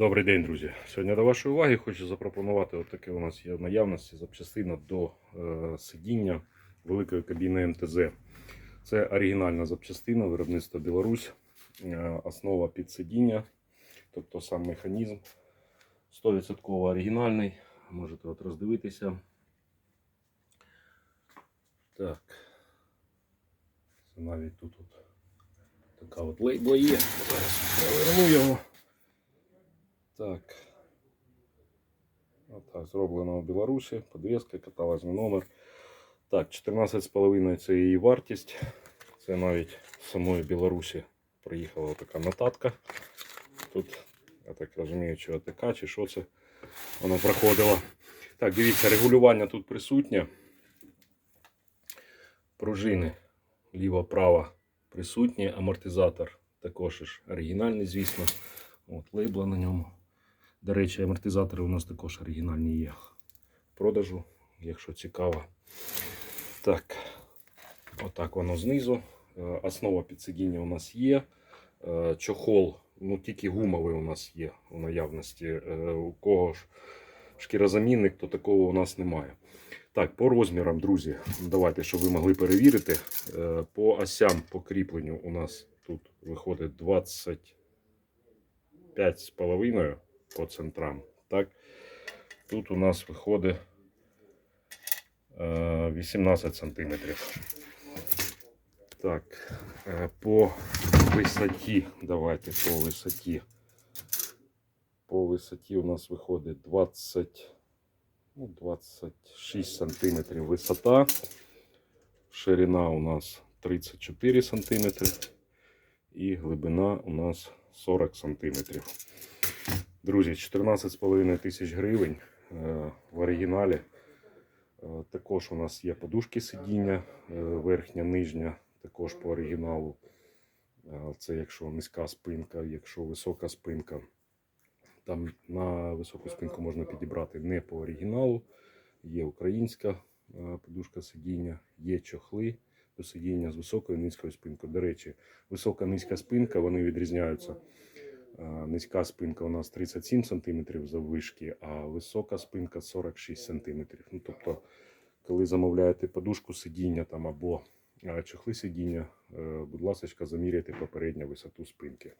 Добрий день, друзі. Сьогодні до вашої уваги хочу запропонувати от таке у нас є в наявності запчастина до е, сидіння великої кабіни МТЗ. Це оригінальна запчастина, виробництво Білорусь, е, основа під сидіння, тобто сам механізм 100% оригінальний. Можете от роздивитися. Так. Це навіть тут от така от лейбла є. Зараз поверну його. Так. Отак, зроблено в Білорусі. Подвеска, каталажний номер. Так, 14,5 це її вартість. Це навіть з самої Білорусі приїхала така нотатка. Тут, я так розумію, чи АТК, чи що це воно проходило. Так, дивіться, регулювання тут присутнє. Пружини ліво-право присутні, амортизатор також ж оригінальний, звісно. От, лейбла на ньому. До речі, амортизатори у нас також оригінальні є в продажу, якщо цікаво. Так, отак воно знизу. Е, Основа під сидіння у нас є. Е, Чохол, ну тільки гумовий у нас є у наявності. Е, У кого ж шкірозамінник, то такого у нас немає. Так, по розмірам, друзі, давайте, щоб ви могли перевірити. По осям по кріпленню у нас тут виходить 20. 5,5 по центрам. Так? Тут у нас виходить е, 18 сантиметрів. Так, е, по висоті, давайте по висоті. По висоті у нас виходить 20, ну, 26 сантиметрів висота. Ширина у нас 34 сантиметри. І глибина у нас 40 сантиметрів. Друзі, 14,5 тисяч гривень е, в оригіналі. Е, Також у нас є подушки сидіння, е, верхня, нижня, також по оригіналу. Це якщо низька спинка, якщо висока спинка. Там на високу спинку можна підібрати не по оригіналу. Є українська подушка сидіння, є чохли до сидіння з високою низькою спинкою. До речі, висока низька спинка, вони відрізняються. Е, Низька спинка у нас 37 см заввишки, а висока спинка 46 см. Ну, тобто, коли замовляєте подушку сидіння там або е, чохли сидіння, е, будь ласка, заміряйте попередню висоту спинки.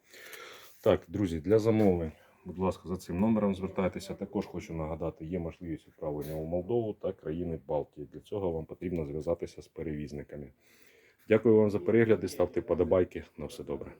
Так, друзі, для замовлень, будь ласка, за цим номером звертайтеся. Також хочу нагадати, є можливість відправлення у Молдову та країни Балтії. Для цього вам потрібно зв'язатися з перевізниками. Дякую вам за перегляд і ставте подобайки. На все добре.